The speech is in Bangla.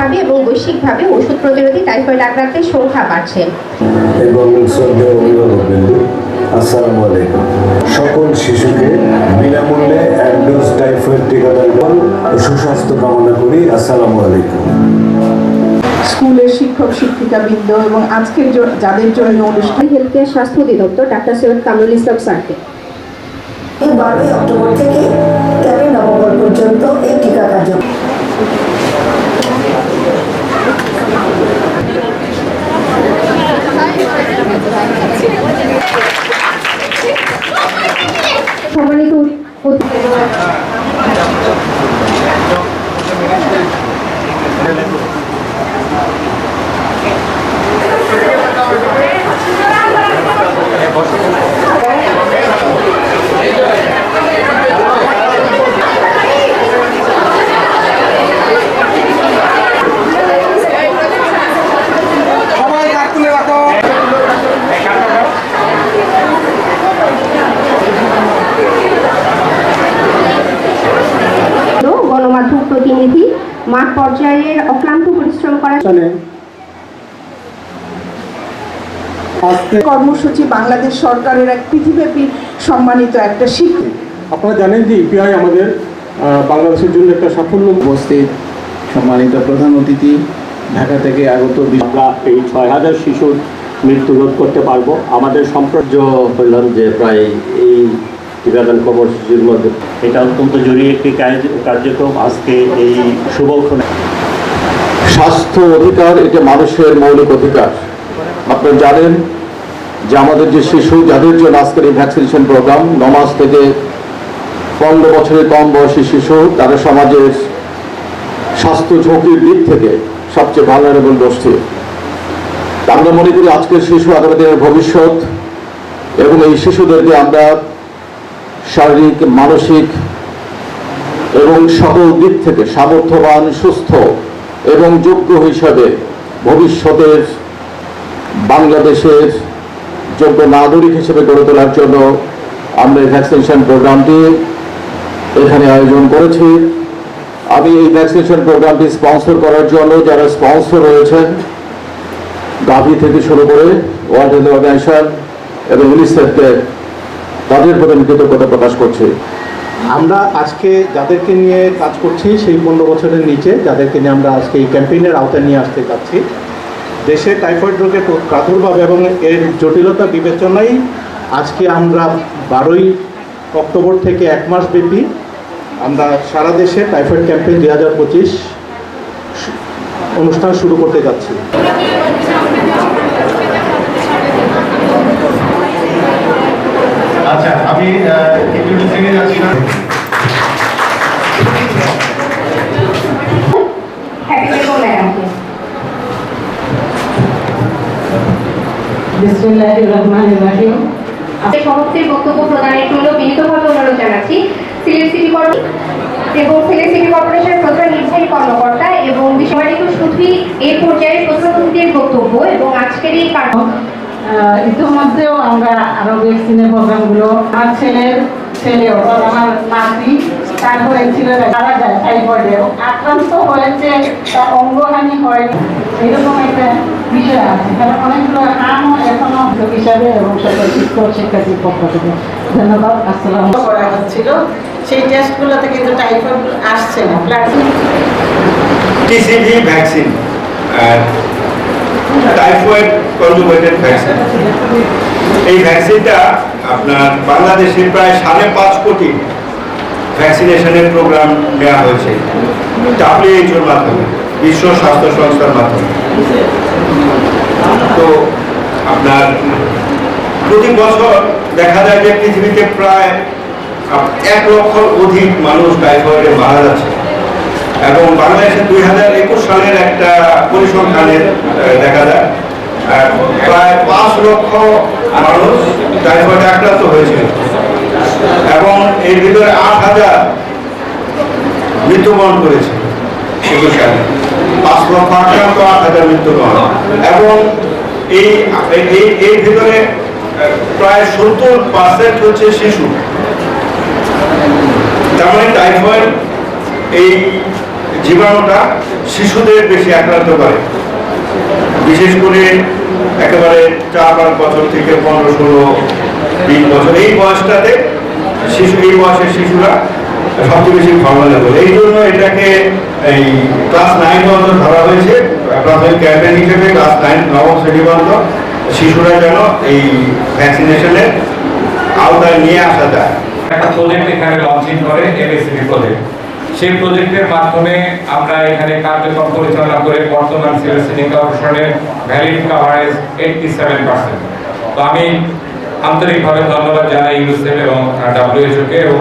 আঞ্চলিকভাবে এবং বৈশ্বিকভাবে ওষুধ প্রতিরোধী টাইফয়েড আক্রান্তের সংখ্যা বাড়ছে। এবং আসসালামু আলাইকুম। সকল শিশুকে বিনামূল্যে এক ডোজ টাইফয়েড টিকাদান করুন সুস্বাস্থ্য কামনা করি। আসসালামু আলাইকুম। স্কুলের শিক্ষক শিক্ষিকা বৃন্দ এবং আজকের যাদের জন্য অনুষ্ঠান। হেলথ কেয়ার স্বাস্থ্য অধিদপ্তর ডাক্তার সৈয়দ কামরুল ইসলাম স্যারকে। এই বারোই অক্টোবর থেকে তেরোই নভেম্বর পর্যন্ত এই টিকা কার্যক্রম। সম্মানিত প্রতিনিধি মাঠ পর্যায়ের অক্লান্ত পরিশ্রম করা আজকে কর্মসূচি বাংলাদেশ সরকারের এক পৃথিবীব্যাপী সম্মানিত একটা শিক্ষা আপনারা জানেন যে ইপিআই আমাদের বাংলাদেশের জন্য একটা সাফল্য। উপস্থিত সম্মানিত প্রধান অতিথি ঢাকা থেকে আগত আমরা এই ছয় হাজার শিশুর মৃত্যু রোধ করতে পারব। আমাদের সম্পর্ক হইলাম যে প্রায় এই টিকাদান কর্মসূচির মধ্যে। এটা অত্যন্ত জরুরি একটি কার্য- কার্যক্রম। আজকে এই শুভক্ষণে স্বাস্থ্য অধিকার এটা মানুষের মৌলিক অধিকার। আপনারা জানেন যে আমাদের যে শিশু যাদের জন্য আজকের এই ভ্যাকসিনেশন প্রোগ্রাম নমাজ থেকে পনেরো বছরের কম বয়সী শিশু তারা সমাজের স্বাস্থ্য ঝুঁকির দিক থেকে সবচেয়ে ভালনারেবল গোষ্ঠী। আমরা মনে করি আজকের শিশু আগামী দিনের ভবিষ্যৎ এবং এই শিশুদেরকে আমরা শারীরিক, মানসিক এবং সকল দিক থেকে সামর্থ্যবান, সুস্থ এবং যোগ্য হিসাবে ভবিষ্যতের বাংলাদেশের যোগ্য নাগরিক হিসেবে গড়ে তোলার জন্য আমরা এই ভ্যাকসিনেশন প্রোগ্রামটি এখানে আয়োজন করেছি। আমি এই ভ্যাকসিনেশন প্রোগ্রামটি স্পন্সর করার জন্য যারা স্পন্সর রয়েছেন, গাভি থেকে শুরু করে ওয়ার্ল্ড হেলথ অর্গানাইজেশন এবং ইউনিসেফকে তাদের প্রতি আমি কৃতজ্ঞতা প্রকাশ করছি। আমরা আজকে যাদেরকে নিয়ে কাজ করছি, সেই পনেরো বছরের নিচে যাদেরকে নিয়ে আমরা আজকে এই ক্যাম্পেইনের আওতায় নিয়ে আসতে চাচ্ছি দেশে টাইফয়েড রোগের প্রাদুর্ভাব এবং এর জটিলতা বিবেচনায় আজকে আমরা বারোই অক্টোবর থেকে এক মাস ব্যাপী আমরা সারা দেশে টাইফয়েড ক্যাম্পেইন দুই হাজার পঁচিশ অনুষ্ঠান শুরু করতে যাচ্ছি। আচ্ছা আমি একটু থেকে যাচ্ছি না বক্তব্য প্রদানের জন্য বিনীতভাবে অনুরোধ জানাচ্ছি। সিলেট সিটি এবং সিলেট সিটি কর্পোরেশনের প্রধান নির্বাহী কর্মকর্তা এবং বিষয়টিকে শুধুই এই পর্যায়ে প্রধান অতিথির বক্তব্য এবং আজকের এই আহ, ইতিমধ্যেও আমরা আরও ভ্যাকসিনের প্রোগ্রামগুলো আমার ছেলের ছেলে অর্থাৎ আমার নাতি তারপরে ছিল মারা যায় টাইফয়েডে আক্রান্ত হয়েছে তার অঙ্গহানি হয়নি এরকম একটা বিষয় আছে। কারণ অনেকগুলো আমও এখনও লোক হিসাবে এবং সকল শিক্ষক শিক্ষার্থীর পক্ষ থেকে ধন্যবাদ আসসালাম করা হচ্ছিল। সেই টেস্টগুলোতে কিন্তু টাইফয়েড আসছে না। TCV vaccine typhoid conjugated vaccine এই ভ্যাকসিনটা আপনার বাংলাদেশে প্রায় সাড়ে পাঁচ কোটি ভ্যাকসিনেশনের প্রোগ্রাম নেওয়া হয়েছে। ডাব্লিউএইচওর মাধ্যমে, বিশ্ব স্বাস্থ্য সংস্থার মাধ্যমে। তো আপনার প্রতি বছর দেখা যায় যে পৃথিবীতে প্রায় এক লক্ষ অধিক মানুষ টাইফয়েডে মারা যাচ্ছে। এবং বাংলাদেশে দুই হাজার একুশ সালের একটা পরিসংখ্যানের দেখা যায় প্রায় পাঁচ লক্ষ মানুষ টাইফয়েডে আক্রান্ত হয়েছিল এবং এর ভিতরে আট হাজার মৃত্যুবরণ করেছে একুশ সালে। পাঁচ লক্ষ আক্রান্ত আট হাজার মৃত্যুবরণ। এবং এই এই ভিতরে প্রায় সত্তর পার্সেন্ট হচ্ছে শিশু। তার মানে টাইফয়েড এই জীবাণুটা শিশুদের বেশি আক্রান্ত করে। বিশেষ করে একেবারে চার পাঁচ বছর থেকে পনেরো, ষোলো, বিশ বছর। এই বয়সটাতে শিশু, এই বয়সের শিশুরা সবচেয়ে বেশি ভালো এই জন্য এটাকে এই ক্লাস নাইন পর্যন্ত ধরা হয়েছে। প্রাথমিক ক্যাম্পেইন হিসেবে ক্লাস নাইন নবম শ্রেণি পর্যন্ত শিশুরা যেন এই ভ্যাকসিনেশনের আওতায় নিয়ে আসা যায়। একটা প্রজেক্ট এখানে লঞ্চিং করে এমএসিবি প্রজেক্ট সেই প্রজেক্টের মাধ্যমে আমরা এখানে কার্যক্রম পরিচালনা করে বর্তমান সিলেসিটি কর্পোরেশনের ভ্যালিড এইটটি সেভেন পার্সেন্ট তো আমি আন্তরিকভাবে ধন্যবাদ জানাই ইউনিসেফ এবং ডাব্লিউএচওকে এবং